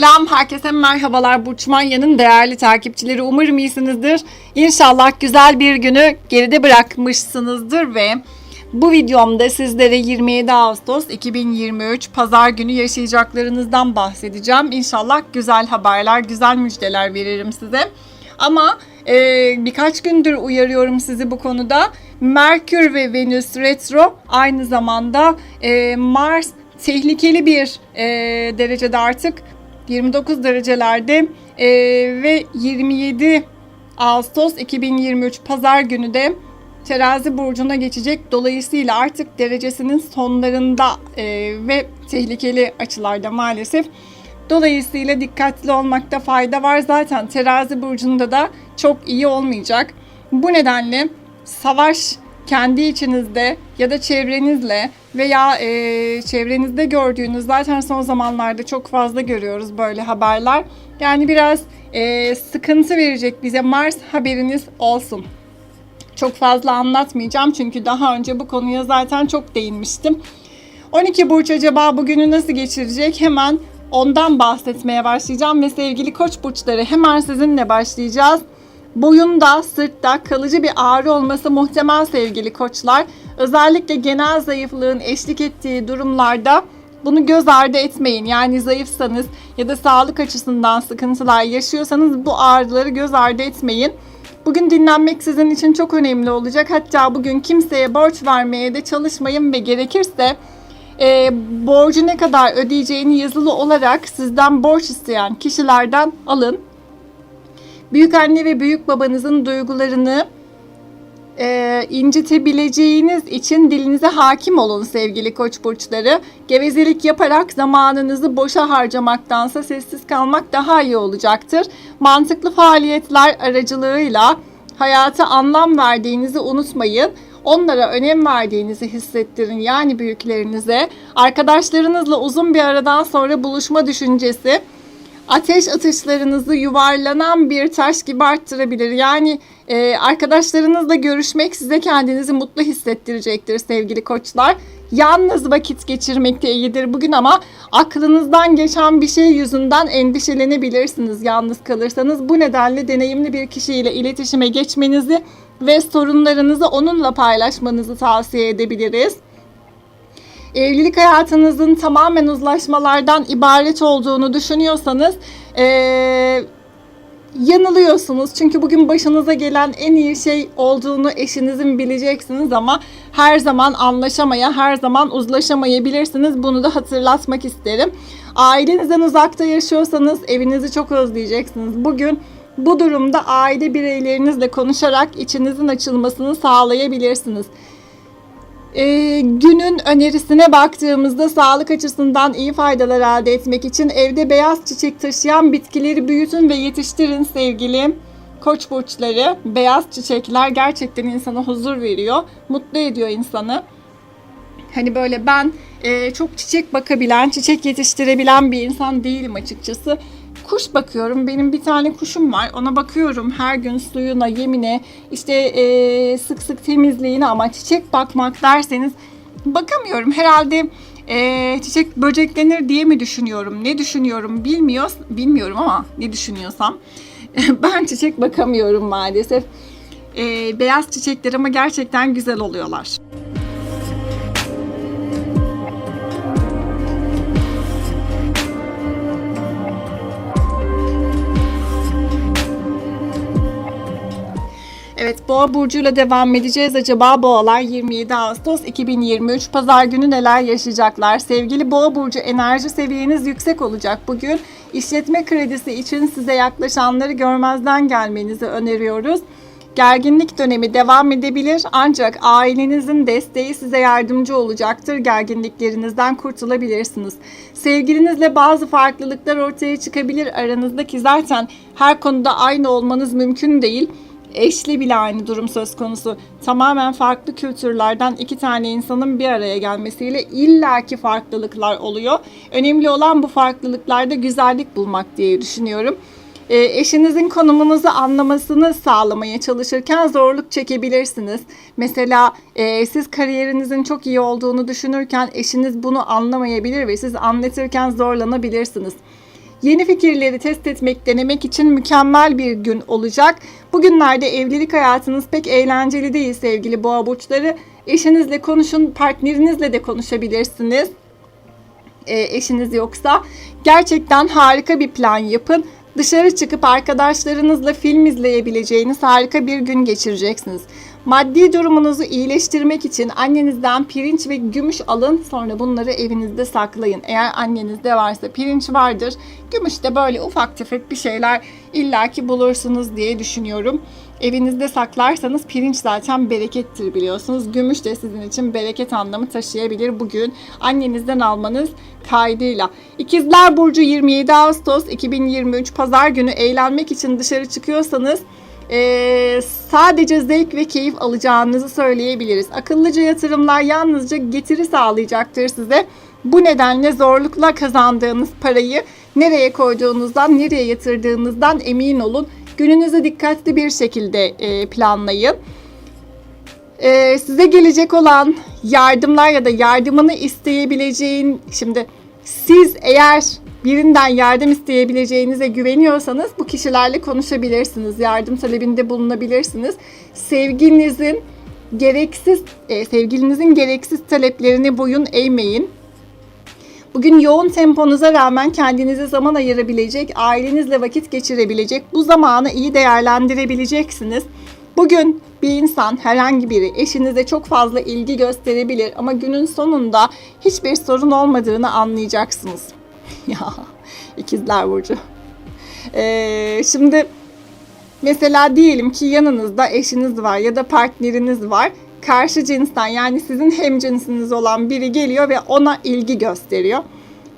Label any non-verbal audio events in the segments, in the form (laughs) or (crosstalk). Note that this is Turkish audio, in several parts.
Selam, herkese merhabalar. Burç Manya'nın değerli takipçileri. Umarım iyisinizdir. İnşallah güzel bir günü geride bırakmışsınızdır ve bu videomda sizlere 27 Ağustos 2023 Pazar günü yaşayacaklarınızdan bahsedeceğim. İnşallah güzel haberler, güzel müjdeler veririm size. Ama e, birkaç gündür uyarıyorum sizi bu konuda. Merkür ve Venüs retro aynı zamanda e, Mars tehlikeli bir e, derecede artık 29 derecelerde e, ve 27 Ağustos 2023 Pazar günü de Terazi burcuna geçecek. Dolayısıyla artık derecesinin sonlarında e, ve tehlikeli açılarda maalesef. Dolayısıyla dikkatli olmakta fayda var. Zaten terazi burcunda da çok iyi olmayacak. Bu nedenle savaş kendi içinizde ya da çevrenizle veya e, çevrenizde gördüğünüz zaten son zamanlarda çok fazla görüyoruz böyle haberler. Yani biraz e, sıkıntı verecek bize Mars haberiniz olsun. Çok fazla anlatmayacağım çünkü daha önce bu konuya zaten çok değinmiştim. 12 burç acaba bugünü nasıl geçirecek? Hemen ondan bahsetmeye başlayacağım ve sevgili koç burçları hemen sizinle başlayacağız. Boyunda, sırtta kalıcı bir ağrı olması muhtemel sevgili koçlar. Özellikle genel zayıflığın eşlik ettiği durumlarda bunu göz ardı etmeyin. Yani zayıfsanız ya da sağlık açısından sıkıntılar yaşıyorsanız bu ağrıları göz ardı etmeyin. Bugün dinlenmek sizin için çok önemli olacak. Hatta bugün kimseye borç vermeye de çalışmayın ve gerekirse e, borcu ne kadar ödeyeceğini yazılı olarak sizden borç isteyen kişilerden alın. Büyük anne ve büyük babanızın duygularını e, incitebileceğiniz için dilinize hakim olun sevgili koç burçları. Gevezelik yaparak zamanınızı boşa harcamaktansa sessiz kalmak daha iyi olacaktır. Mantıklı faaliyetler aracılığıyla hayata anlam verdiğinizi unutmayın. Onlara önem verdiğinizi hissettirin yani büyüklerinize. Arkadaşlarınızla uzun bir aradan sonra buluşma düşüncesi ateş atışlarınızı yuvarlanan bir taş gibi arttırabilir. Yani e, arkadaşlarınızla görüşmek size kendinizi mutlu hissettirecektir sevgili koçlar. Yalnız vakit geçirmek de iyidir bugün ama aklınızdan geçen bir şey yüzünden endişelenebilirsiniz yalnız kalırsanız. Bu nedenle deneyimli bir kişiyle iletişime geçmenizi ve sorunlarınızı onunla paylaşmanızı tavsiye edebiliriz evlilik hayatınızın tamamen uzlaşmalardan ibaret olduğunu düşünüyorsanız ee, yanılıyorsunuz. Çünkü bugün başınıza gelen en iyi şey olduğunu eşinizin bileceksiniz ama her zaman anlaşamaya, her zaman uzlaşamayabilirsiniz. Bunu da hatırlatmak isterim. Ailenizden uzakta yaşıyorsanız evinizi çok özleyeceksiniz. Bugün bu durumda aile bireylerinizle konuşarak içinizin açılmasını sağlayabilirsiniz. Ee, günün önerisine baktığımızda sağlık açısından iyi faydalar elde etmek için evde beyaz çiçek taşıyan bitkileri büyütün ve yetiştirin sevgili koç burçları. Beyaz çiçekler gerçekten insana huzur veriyor, mutlu ediyor insanı. Hani böyle ben e, çok çiçek bakabilen, çiçek yetiştirebilen bir insan değilim açıkçası kuş bakıyorum. Benim bir tane kuşum var. Ona bakıyorum her gün suyuna, yemine, işte e, sık sık temizliğine ama çiçek bakmak derseniz bakamıyorum. Herhalde e, çiçek böceklenir diye mi düşünüyorum? Ne düşünüyorum bilmiyor, bilmiyorum ama ne düşünüyorsam. (laughs) ben çiçek bakamıyorum maalesef. E, beyaz çiçekler ama gerçekten güzel oluyorlar. Evet Boğa burcuyla devam edeceğiz. Acaba Boğalar 27 Ağustos 2023 Pazar günü neler yaşayacaklar? Sevgili Boğa burcu enerji seviyeniz yüksek olacak bugün. İşletme kredisi için size yaklaşanları görmezden gelmenizi öneriyoruz. Gerginlik dönemi devam edebilir ancak ailenizin desteği size yardımcı olacaktır. Gerginliklerinizden kurtulabilirsiniz. Sevgilinizle bazı farklılıklar ortaya çıkabilir aranızdaki zaten her konuda aynı olmanız mümkün değil eşli bile aynı durum söz konusu. Tamamen farklı kültürlerden iki tane insanın bir araya gelmesiyle illaki farklılıklar oluyor. Önemli olan bu farklılıklarda güzellik bulmak diye düşünüyorum. E, eşinizin konumunuzu anlamasını sağlamaya çalışırken zorluk çekebilirsiniz. Mesela e, siz kariyerinizin çok iyi olduğunu düşünürken eşiniz bunu anlamayabilir ve siz anlatırken zorlanabilirsiniz. Yeni fikirleri test etmek, denemek için mükemmel bir gün olacak. Bugünlerde evlilik hayatınız pek eğlenceli değil sevgili boğa burçları. Eşinizle konuşun, partnerinizle de konuşabilirsiniz. E, eşiniz yoksa gerçekten harika bir plan yapın. Dışarı çıkıp arkadaşlarınızla film izleyebileceğiniz harika bir gün geçireceksiniz. Maddi durumunuzu iyileştirmek için annenizden pirinç ve gümüş alın. Sonra bunları evinizde saklayın. Eğer annenizde varsa pirinç vardır. Gümüş de böyle ufak tefek bir şeyler illaki bulursunuz diye düşünüyorum. Evinizde saklarsanız pirinç zaten berekettir biliyorsunuz. Gümüş de sizin için bereket anlamı taşıyabilir bugün. Annenizden almanız kaydıyla. İkizler Burcu 27 Ağustos 2023 Pazar günü eğlenmek için dışarı çıkıyorsanız ee, sadece zevk ve keyif alacağınızı söyleyebiliriz. Akıllıca yatırımlar yalnızca getiri sağlayacaktır size. Bu nedenle zorlukla kazandığınız parayı nereye koyduğunuzdan, nereye yatırdığınızdan emin olun. Gününüzü dikkatli bir şekilde e, planlayın. E, size gelecek olan yardımlar ya da yardımını isteyebileceğin, şimdi siz eğer birinden yardım isteyebileceğinize güveniyorsanız bu kişilerle konuşabilirsiniz. Yardım talebinde bulunabilirsiniz. Sevginizin gereksiz e, sevgilinizin gereksiz taleplerini boyun eğmeyin. Bugün yoğun temponuza rağmen kendinize zaman ayırabilecek, ailenizle vakit geçirebilecek, bu zamanı iyi değerlendirebileceksiniz. Bugün bir insan, herhangi biri eşinize çok fazla ilgi gösterebilir ama günün sonunda hiçbir sorun olmadığını anlayacaksınız. (laughs) ya ikizler burcu. Ee, şimdi mesela diyelim ki yanınızda eşiniz var ya da partneriniz var. Karşı cinsten yani sizin hem cinsiniz olan biri geliyor ve ona ilgi gösteriyor.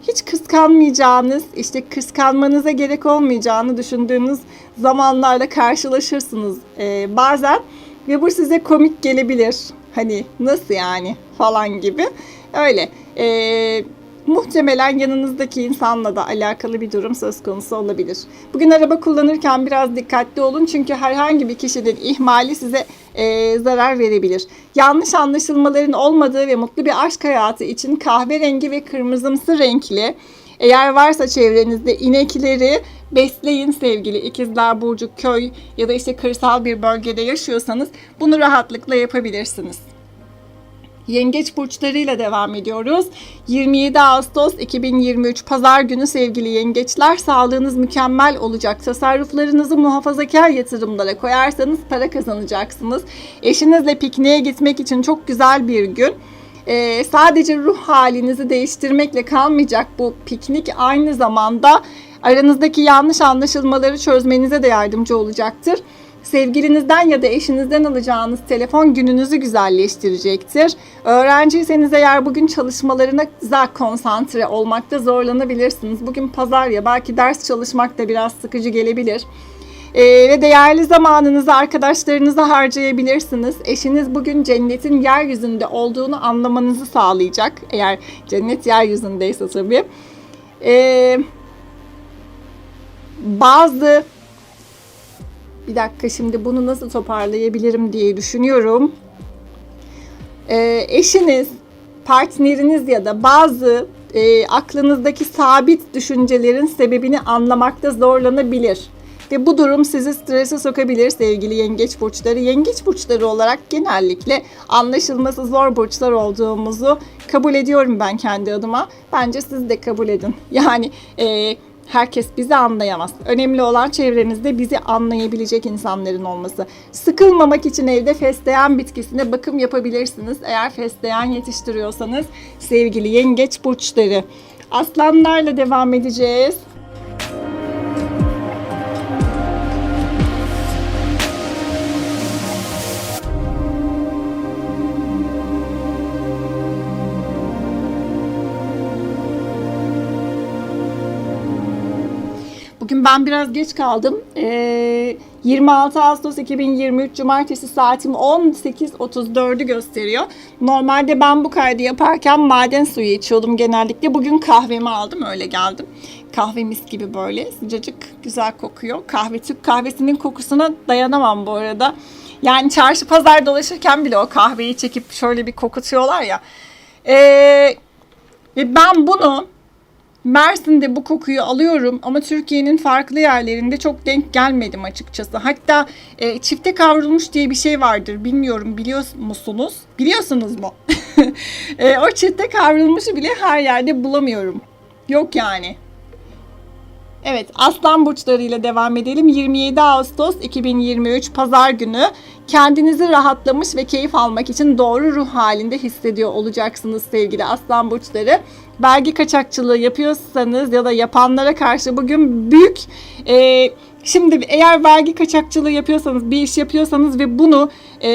Hiç kıskanmayacağınız, işte kıskanmanıza gerek olmayacağını düşündüğünüz zamanlarla karşılaşırsınız ee, bazen. Ve bu size komik gelebilir. Hani nasıl yani falan gibi. Öyle. Ee, muhtemelen yanınızdaki insanla da alakalı bir durum söz konusu olabilir. Bugün araba kullanırken biraz dikkatli olun çünkü herhangi bir kişinin ihmali size e, zarar verebilir. Yanlış anlaşılmaların olmadığı ve mutlu bir aşk hayatı için kahverengi ve kırmızımsı renkli eğer varsa çevrenizde inekleri besleyin sevgili ikizler burcu köy ya da işte kırsal bir bölgede yaşıyorsanız bunu rahatlıkla yapabilirsiniz. Yengeç burçlarıyla devam ediyoruz. 27 Ağustos 2023 Pazar günü sevgili yengeçler sağlığınız mükemmel olacak. Tasarruflarınızı muhafazakar yatırımlara koyarsanız para kazanacaksınız. Eşinizle pikniğe gitmek için çok güzel bir gün. Ee, sadece ruh halinizi değiştirmekle kalmayacak bu piknik aynı zamanda aranızdaki yanlış anlaşılmaları çözmenize de yardımcı olacaktır. Sevgilinizden ya da eşinizden alacağınız telefon gününüzü güzelleştirecektir. Öğrenciyseniz eğer bugün çalışmalarına konsantre olmakta zorlanabilirsiniz. Bugün pazar ya belki ders çalışmak da biraz sıkıcı gelebilir. Ee, ve değerli zamanınızı arkadaşlarınıza harcayabilirsiniz. Eşiniz bugün cennetin yeryüzünde olduğunu anlamanızı sağlayacak. Eğer cennet yeryüzündeyse tabii. Ee, bazı bir dakika şimdi bunu nasıl toparlayabilirim diye düşünüyorum. Ee, eşiniz, partneriniz ya da bazı e, aklınızdaki sabit düşüncelerin sebebini anlamakta zorlanabilir. Ve bu durum sizi strese sokabilir sevgili yengeç burçları. Yengeç burçları olarak genellikle anlaşılması zor burçlar olduğumuzu kabul ediyorum ben kendi adıma. Bence siz de kabul edin. Yani e, Herkes bizi anlayamaz. Önemli olan çevrenizde bizi anlayabilecek insanların olması. Sıkılmamak için evde fesleğen bitkisine bakım yapabilirsiniz. Eğer fesleğen yetiştiriyorsanız sevgili yengeç burçları. Aslanlarla devam edeceğiz. Bugün ben biraz geç kaldım. Ee, 26 Ağustos 2023 Cumartesi saatim 18.34'ü gösteriyor. Normalde ben bu kaydı yaparken maden suyu içiyordum genellikle. Bugün kahvemi aldım öyle geldim. Kahve mis gibi böyle sıcacık güzel kokuyor. Kahve Türk kahvesinin kokusuna dayanamam bu arada. Yani çarşı pazar dolaşırken bile o kahveyi çekip şöyle bir kokutuyorlar ya. Ee, ben bunu Mersin'de bu kokuyu alıyorum ama Türkiye'nin farklı yerlerinde çok denk gelmedim açıkçası. Hatta e, çifte kavrulmuş diye bir şey vardır. Bilmiyorum biliyor musunuz? Biliyorsunuz mu? (laughs) e, o çifte kavrulmuşu bile her yerde bulamıyorum. Yok yani. Evet, Aslan burçlarıyla devam edelim. 27 Ağustos 2023 Pazar günü kendinizi rahatlamış ve keyif almak için doğru ruh halinde hissediyor olacaksınız sevgili Aslan burçları. Vergi kaçakçılığı yapıyorsanız ya da yapanlara karşı bugün büyük e, Şimdi eğer vergi kaçakçılığı yapıyorsanız, bir iş yapıyorsanız ve bunu e,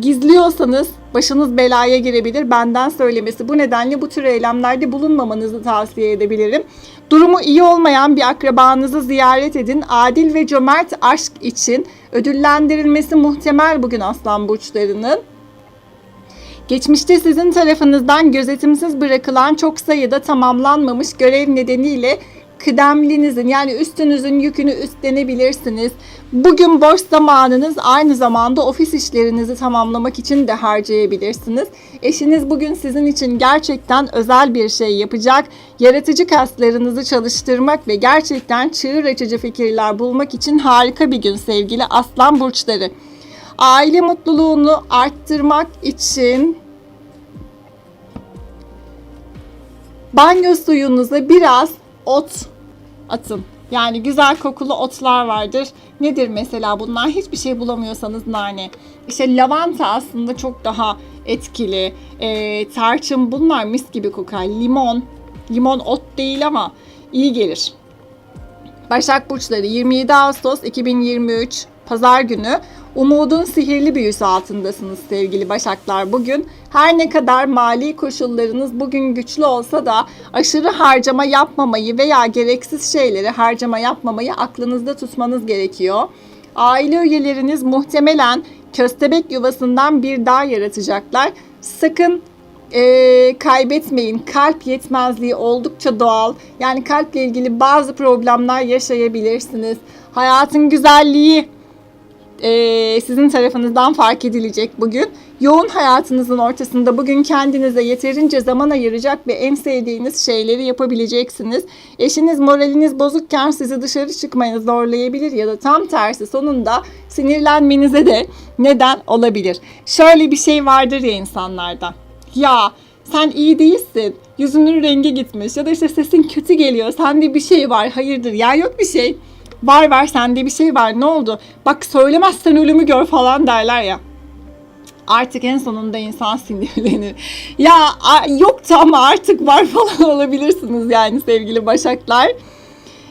gizliyorsanız başınız belaya girebilir. Benden söylemesi. Bu nedenle bu tür eylemlerde bulunmamanızı tavsiye edebilirim. Durumu iyi olmayan bir akrabanızı ziyaret edin. Adil ve cömert aşk için ödüllendirilmesi muhtemel bugün aslan burçlarının. Geçmişte sizin tarafınızdan gözetimsiz bırakılan çok sayıda tamamlanmamış görev nedeniyle kıdemlinizin yani üstünüzün yükünü üstlenebilirsiniz. Bugün boş zamanınız aynı zamanda ofis işlerinizi tamamlamak için de harcayabilirsiniz. Eşiniz bugün sizin için gerçekten özel bir şey yapacak. Yaratıcı kaslarınızı çalıştırmak ve gerçekten çığır açıcı fikirler bulmak için harika bir gün sevgili aslan burçları. Aile mutluluğunu arttırmak için banyo suyunuza biraz ot atın. Yani güzel kokulu otlar vardır. Nedir mesela bunlar? Hiçbir şey bulamıyorsanız nane. İşte lavanta aslında çok daha etkili. E, tarçın bunlar mis gibi kokar. Limon. Limon ot değil ama iyi gelir. Başak Burçları 27 Ağustos 2023 Pazar günü umudun sihirli büyüsü altındasınız sevgili Başaklar bugün. Her ne kadar mali koşullarınız bugün güçlü olsa da aşırı harcama yapmamayı veya gereksiz şeyleri harcama yapmamayı aklınızda tutmanız gerekiyor. Aile üyeleriniz muhtemelen köstebek yuvasından bir daha yaratacaklar. Sakın e, kaybetmeyin. Kalp yetmezliği oldukça doğal. Yani kalple ilgili bazı problemler yaşayabilirsiniz. Hayatın güzelliği e, sizin tarafınızdan fark edilecek bugün. Yoğun hayatınızın ortasında bugün kendinize yeterince zaman ayıracak ve en sevdiğiniz şeyleri yapabileceksiniz. Eşiniz moraliniz bozukken sizi dışarı çıkmaya zorlayabilir ya da tam tersi sonunda sinirlenmenize de neden olabilir. Şöyle bir şey vardır ya insanlarda. Ya sen iyi değilsin. Yüzünün rengi gitmiş ya da işte sesin kötü geliyor. Sende bir şey var. Hayırdır ya yok bir şey. Var var sende bir şey var ne oldu? Bak söylemezsen ölümü gör falan derler ya. Artık en sonunda insan sinirlenir. Ya yoktu ama artık var falan (laughs) olabilirsiniz yani sevgili başaklar.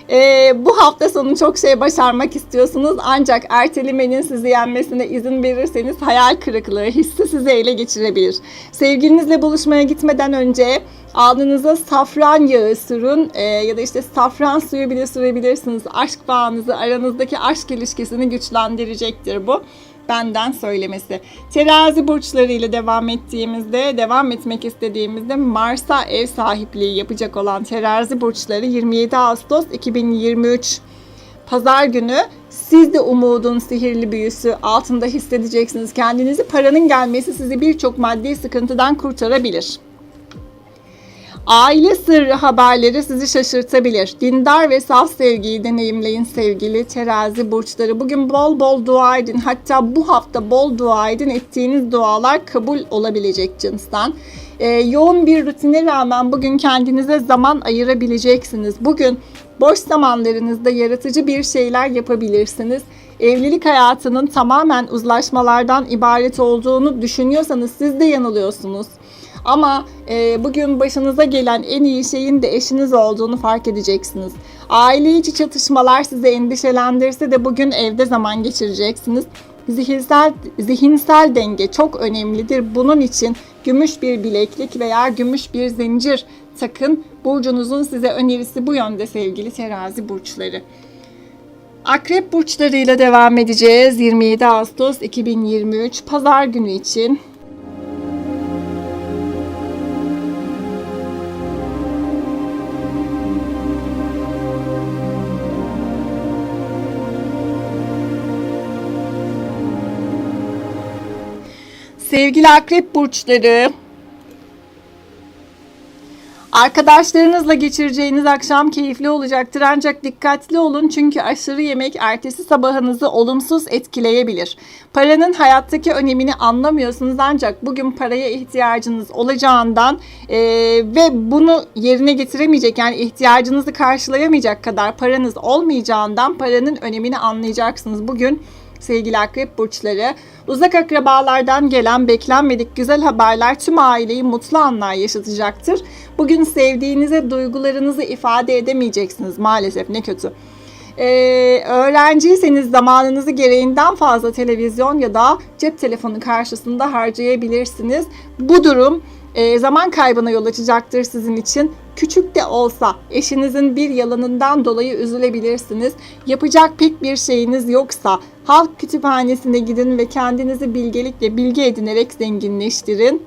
Ee, bu hafta sonu çok şey başarmak istiyorsunuz ancak ertelemenin sizi yenmesine izin verirseniz hayal kırıklığı hissi sizi ele geçirebilir. Sevgilinizle buluşmaya gitmeden önce Alnınıza safran yağı sürün e, ya da işte safran suyu bile sürebilirsiniz. Aşk bağınızı, aranızdaki aşk ilişkisini güçlendirecektir bu benden söylemesi. Terazi burçları ile devam ettiğimizde, devam etmek istediğimizde Mars'a ev sahipliği yapacak olan terazi burçları 27 Ağustos 2023 Pazar günü siz de umudun sihirli büyüsü altında hissedeceksiniz. Kendinizi paranın gelmesi sizi birçok maddi sıkıntıdan kurtarabilir. Aile sırrı haberleri sizi şaşırtabilir. Dindar ve saf sevgiyi deneyimleyin sevgili terazi burçları. Bugün bol bol dua edin. Hatta bu hafta bol dua edin. Ettiğiniz dualar kabul olabilecek cinsten. Ee, yoğun bir rutine rağmen bugün kendinize zaman ayırabileceksiniz. Bugün boş zamanlarınızda yaratıcı bir şeyler yapabilirsiniz. Evlilik hayatının tamamen uzlaşmalardan ibaret olduğunu düşünüyorsanız siz de yanılıyorsunuz. Ama e, bugün başınıza gelen en iyi şeyin de eşiniz olduğunu fark edeceksiniz. Aile içi çatışmalar sizi endişelendirse de bugün evde zaman geçireceksiniz. Zihinsel, zihinsel denge çok önemlidir. Bunun için gümüş bir bileklik veya gümüş bir zincir takın. Burcunuzun size önerisi bu yönde sevgili terazi burçları. Akrep burçlarıyla devam edeceğiz. 27 Ağustos 2023 Pazar günü için Sevgili akrep burçları, Arkadaşlarınızla geçireceğiniz akşam keyifli olacaktır ancak dikkatli olun çünkü aşırı yemek ertesi sabahınızı olumsuz etkileyebilir. Paranın hayattaki önemini anlamıyorsunuz ancak bugün paraya ihtiyacınız olacağından eee, ve bunu yerine getiremeyecek yani ihtiyacınızı karşılayamayacak kadar paranız olmayacağından paranın önemini anlayacaksınız. Bugün sevgili akrep burçları. Uzak akrabalardan gelen beklenmedik güzel haberler tüm aileyi mutlu anlar yaşatacaktır. Bugün sevdiğinize duygularınızı ifade edemeyeceksiniz maalesef ne kötü. Ee, öğrenciyseniz zamanınızı gereğinden fazla televizyon ya da cep telefonu karşısında harcayabilirsiniz. Bu durum e, zaman kaybına yol açacaktır sizin için. Küçük de olsa eşinizin bir yalanından dolayı üzülebilirsiniz. Yapacak pek bir şeyiniz yoksa halk kütüphanesine gidin ve kendinizi bilgelikle bilgi edinerek zenginleştirin.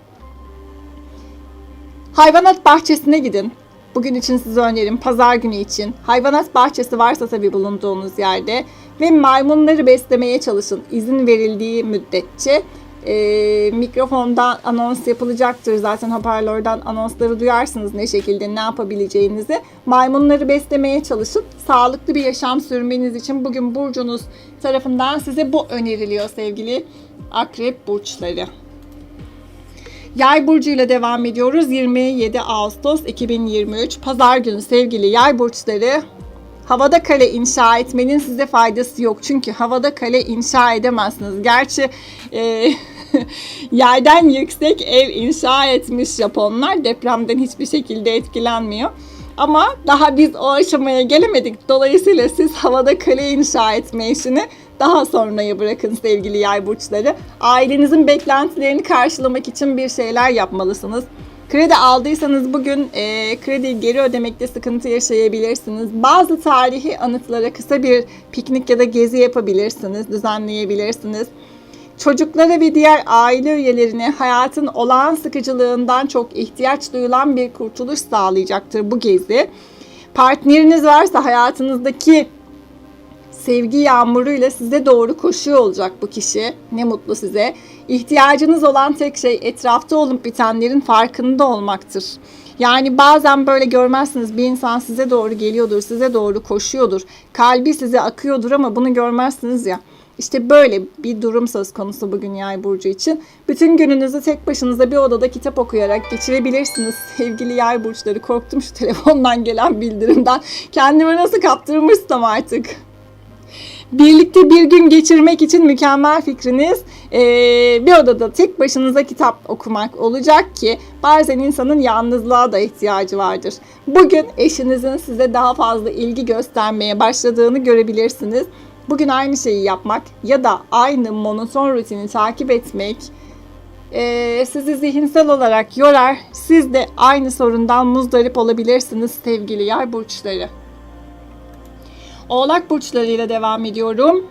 Hayvanat bahçesine gidin. Bugün için size önerim pazar günü için. Hayvanat bahçesi varsa tabii bulunduğunuz yerde ve maymunları beslemeye çalışın izin verildiği müddetçe. Ee, mikrofondan anons yapılacaktır zaten hoparlörden anonsları duyarsınız ne şekilde ne yapabileceğinizi. Maymunları beslemeye çalışın. Sağlıklı bir yaşam sürmeniz için bugün burcunuz tarafından size bu öneriliyor sevgili akrep burçları. Yay burcu ile devam ediyoruz. 27 Ağustos 2023 Pazar günü sevgili yay burçları havada kale inşa etmenin size faydası yok. Çünkü havada kale inşa edemezsiniz. Gerçi e, (laughs) yerden yüksek ev inşa etmiş Japonlar depremden hiçbir şekilde etkilenmiyor. Ama daha biz o aşamaya gelemedik. Dolayısıyla siz havada kale inşa etme işini daha sonraya bırakın sevgili yay burçları. Ailenizin beklentilerini karşılamak için bir şeyler yapmalısınız. Kredi aldıysanız bugün e, krediyi geri ödemekte sıkıntı yaşayabilirsiniz. Bazı tarihi anıtlara kısa bir piknik ya da gezi yapabilirsiniz, düzenleyebilirsiniz. Çocuklara ve diğer aile üyelerine hayatın olağan sıkıcılığından çok ihtiyaç duyulan bir kurtuluş sağlayacaktır bu gezi. Partneriniz varsa hayatınızdaki sevgi yağmuruyla size doğru koşuyor olacak bu kişi. Ne mutlu size. İhtiyacınız olan tek şey etrafta olup bitenlerin farkında olmaktır. Yani bazen böyle görmezsiniz bir insan size doğru geliyordur, size doğru koşuyordur. Kalbi size akıyordur ama bunu görmezsiniz ya. İşte böyle bir durum söz konusu bugün yay burcu için. Bütün gününüzü tek başınıza bir odada kitap okuyarak geçirebilirsiniz. (laughs) Sevgili yay burçları korktum şu (laughs) telefondan gelen bildirimden. Kendimi nasıl kaptırmışsam artık. Birlikte bir gün geçirmek için mükemmel fikriniz eee, bir odada tek başınıza kitap okumak olacak ki bazen insanın yalnızlığa da ihtiyacı vardır. Bugün eşinizin size daha fazla ilgi göstermeye başladığını görebilirsiniz. Bugün aynı şeyi yapmak ya da aynı monoton rutini takip etmek eee, sizi zihinsel olarak yorar. Siz de aynı sorundan muzdarip olabilirsiniz sevgili yay burçları. Oğlak burçlarıyla devam ediyorum.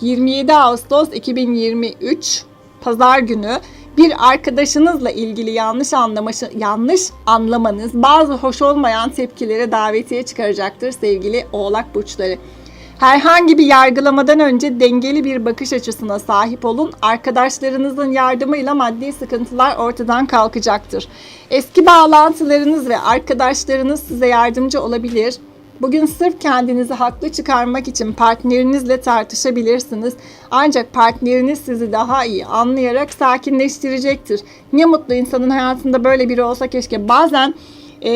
27 Ağustos 2023 Pazar günü bir arkadaşınızla ilgili yanlış anlaması, yanlış anlamanız bazı hoş olmayan tepkilere davetiye çıkaracaktır sevgili Oğlak burçları. Herhangi bir yargılamadan önce dengeli bir bakış açısına sahip olun. Arkadaşlarınızın yardımıyla maddi sıkıntılar ortadan kalkacaktır. Eski bağlantılarınız ve arkadaşlarınız size yardımcı olabilir. Bugün sırf kendinizi haklı çıkarmak için partnerinizle tartışabilirsiniz. Ancak partneriniz sizi daha iyi anlayarak sakinleştirecektir. Ne mutlu insanın hayatında böyle biri olsa keşke. Bazen e,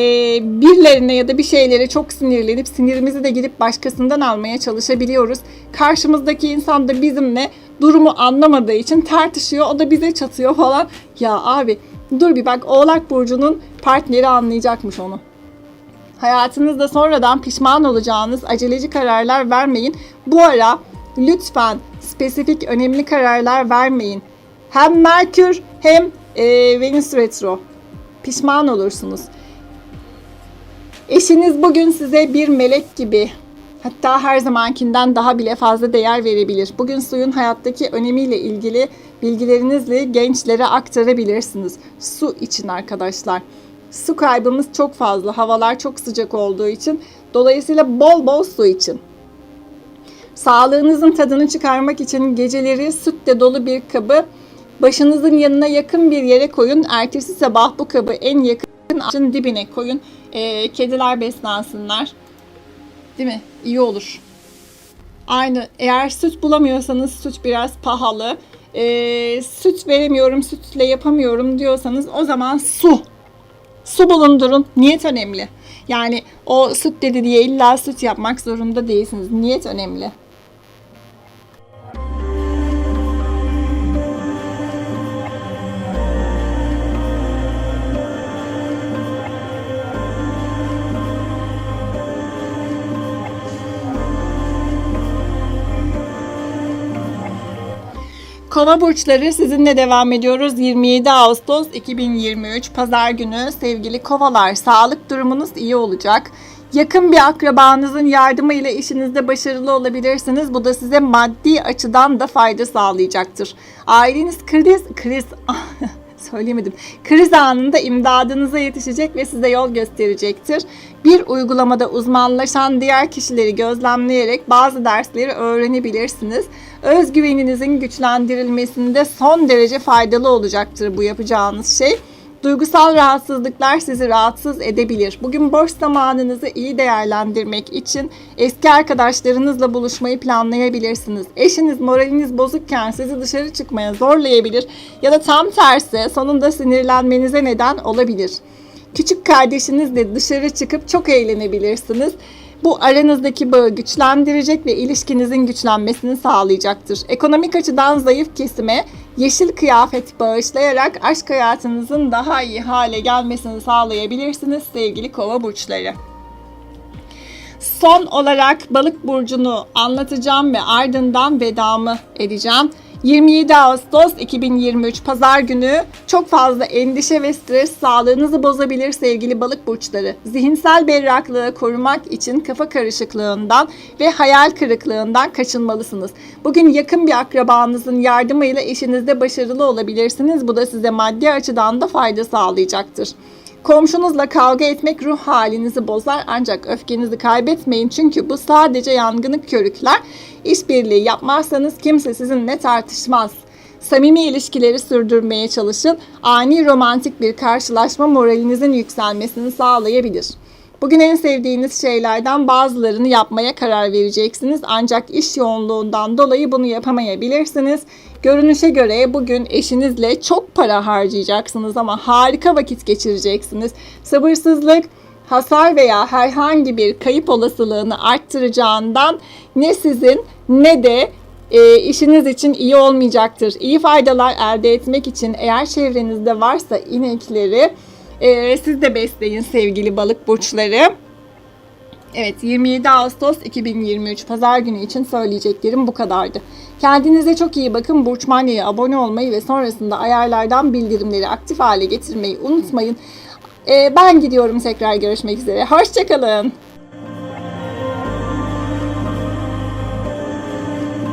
birilerine ya da bir şeylere çok sinirlenip sinirimizi de gidip başkasından almaya çalışabiliyoruz. Karşımızdaki insan da bizimle durumu anlamadığı için tartışıyor. O da bize çatıyor falan. Ya abi dur bir bak Oğlak Burcu'nun partneri anlayacakmış onu. Hayatınızda sonradan pişman olacağınız aceleci kararlar vermeyin. Bu ara lütfen spesifik önemli kararlar vermeyin. Hem Merkür hem e, Venüs retro. Pişman olursunuz. Eşiniz bugün size bir melek gibi hatta her zamankinden daha bile fazla değer verebilir. Bugün suyun hayattaki önemiyle ilgili bilgilerinizle gençlere aktarabilirsiniz. Su için arkadaşlar. Su kaybımız çok fazla. Havalar çok sıcak olduğu için. Dolayısıyla bol bol su için. Sağlığınızın tadını çıkarmak için geceleri sütle dolu bir kabı başınızın yanına yakın bir yere koyun. Ertesi sabah bu kabı en yakın ağacın dibine koyun. Ee, kediler beslensinler. Değil mi? İyi olur. Aynı. Eğer süt bulamıyorsanız süt biraz pahalı. Ee, süt veremiyorum, sütle yapamıyorum diyorsanız o zaman su. Su bulundurun. Niyet önemli. Yani o süt dedi diye illa süt yapmak zorunda değilsiniz. Niyet önemli. Kova burçları sizinle devam ediyoruz. 27 Ağustos 2023 Pazar günü sevgili kovalar sağlık durumunuz iyi olacak. Yakın bir akrabanızın yardımıyla işinizde başarılı olabilirsiniz. Bu da size maddi açıdan da fayda sağlayacaktır. Aileniz kriz kriz (laughs) söyleyemedim. Kriz anında imdadınıza yetişecek ve size yol gösterecektir. Bir uygulamada uzmanlaşan diğer kişileri gözlemleyerek bazı dersleri öğrenebilirsiniz. Özgüveninizin güçlendirilmesinde son derece faydalı olacaktır bu yapacağınız şey. Duygusal rahatsızlıklar sizi rahatsız edebilir. Bugün boş zamanınızı iyi değerlendirmek için eski arkadaşlarınızla buluşmayı planlayabilirsiniz. Eşiniz moraliniz bozukken sizi dışarı çıkmaya zorlayabilir ya da tam tersi sonunda sinirlenmenize neden olabilir. Küçük kardeşinizle dışarı çıkıp çok eğlenebilirsiniz. Bu aranızdaki bağı güçlendirecek ve ilişkinizin güçlenmesini sağlayacaktır. Ekonomik açıdan zayıf kesime yeşil kıyafet bağışlayarak aşk hayatınızın daha iyi hale gelmesini sağlayabilirsiniz sevgili kova burçları. Son olarak balık burcunu anlatacağım ve ardından vedamı edeceğim. 27 Ağustos 2023 Pazar günü çok fazla endişe ve stres sağlığınızı bozabilir sevgili balık burçları. Zihinsel berraklığı korumak için kafa karışıklığından ve hayal kırıklığından kaçınmalısınız. Bugün yakın bir akrabanızın yardımıyla işinizde başarılı olabilirsiniz. Bu da size maddi açıdan da fayda sağlayacaktır. Komşunuzla kavga etmek ruh halinizi bozar ancak öfkenizi kaybetmeyin çünkü bu sadece yangını körükler. İşbirliği yapmazsanız kimse sizinle tartışmaz. Samimi ilişkileri sürdürmeye çalışın. Ani romantik bir karşılaşma moralinizin yükselmesini sağlayabilir. Bugün en sevdiğiniz şeylerden bazılarını yapmaya karar vereceksiniz ancak iş yoğunluğundan dolayı bunu yapamayabilirsiniz. Görünüşe göre bugün eşinizle çok para harcayacaksınız ama harika vakit geçireceksiniz. Sabırsızlık, hasar veya herhangi bir kayıp olasılığını arttıracağından ne sizin ne de e, işiniz için iyi olmayacaktır. İyi faydalar elde etmek için eğer çevrenizde varsa inekleri e, siz de besleyin sevgili balık burçları. Evet 27 Ağustos 2023 Pazar günü için söyleyeceklerim bu kadardı. Kendinize çok iyi bakın. Burçmanya'ya abone olmayı ve sonrasında ayarlardan bildirimleri aktif hale getirmeyi unutmayın. Ee, ben gidiyorum tekrar görüşmek üzere. Hoşçakalın.